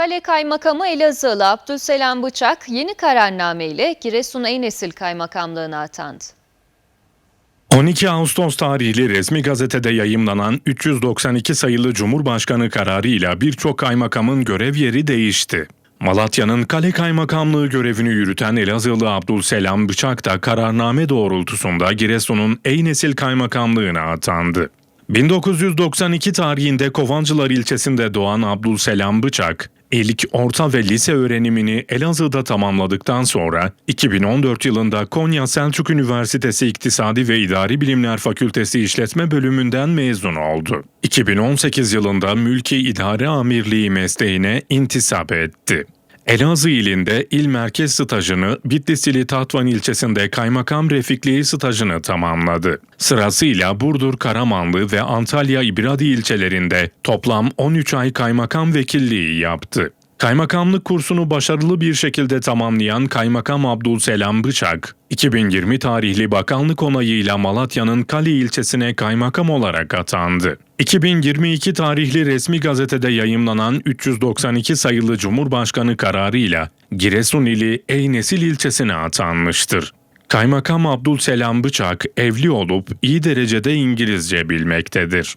Kale Kaymakamı Elazığlı Abdülselam Bıçak yeni kararname ile Giresun Eynesil Kaymakamlığına atandı. 12 Ağustos tarihli resmi gazetede yayımlanan 392 sayılı Cumhurbaşkanı kararıyla birçok kaymakamın görev yeri değişti. Malatya'nın Kale Kaymakamlığı görevini yürüten Elazığlı Abdülselam Bıçak da kararname doğrultusunda Giresun'un Eynesil Kaymakamlığına atandı. 1992 tarihinde Kovancılar ilçesinde doğan Abdülselam Bıçak, ilk orta ve lise öğrenimini Elazığ'da tamamladıktan sonra 2014 yılında Konya Selçuk Üniversitesi İktisadi ve İdari Bilimler Fakültesi İşletme Bölümünden mezun oldu. 2018 yılında Mülki İdare Amirliği mesleğine intisap etti. Elazığ ilinde il merkez stajını, Bitlisili Tatvan ilçesinde kaymakam refikliği stajını tamamladı. Sırasıyla Burdur, Karamanlı ve Antalya İbradi ilçelerinde toplam 13 ay kaymakam vekilliği yaptı. Kaymakamlık kursunu başarılı bir şekilde tamamlayan Kaymakam Abdülselam Bıçak, 2020 tarihli bakanlık onayıyla Malatya'nın Kali ilçesine kaymakam olarak atandı. 2022 tarihli resmi gazetede yayımlanan 392 sayılı Cumhurbaşkanı kararıyla Giresun ili Eynesil ilçesine atanmıştır. Kaymakam Abdülselam Bıçak evli olup iyi derecede İngilizce bilmektedir.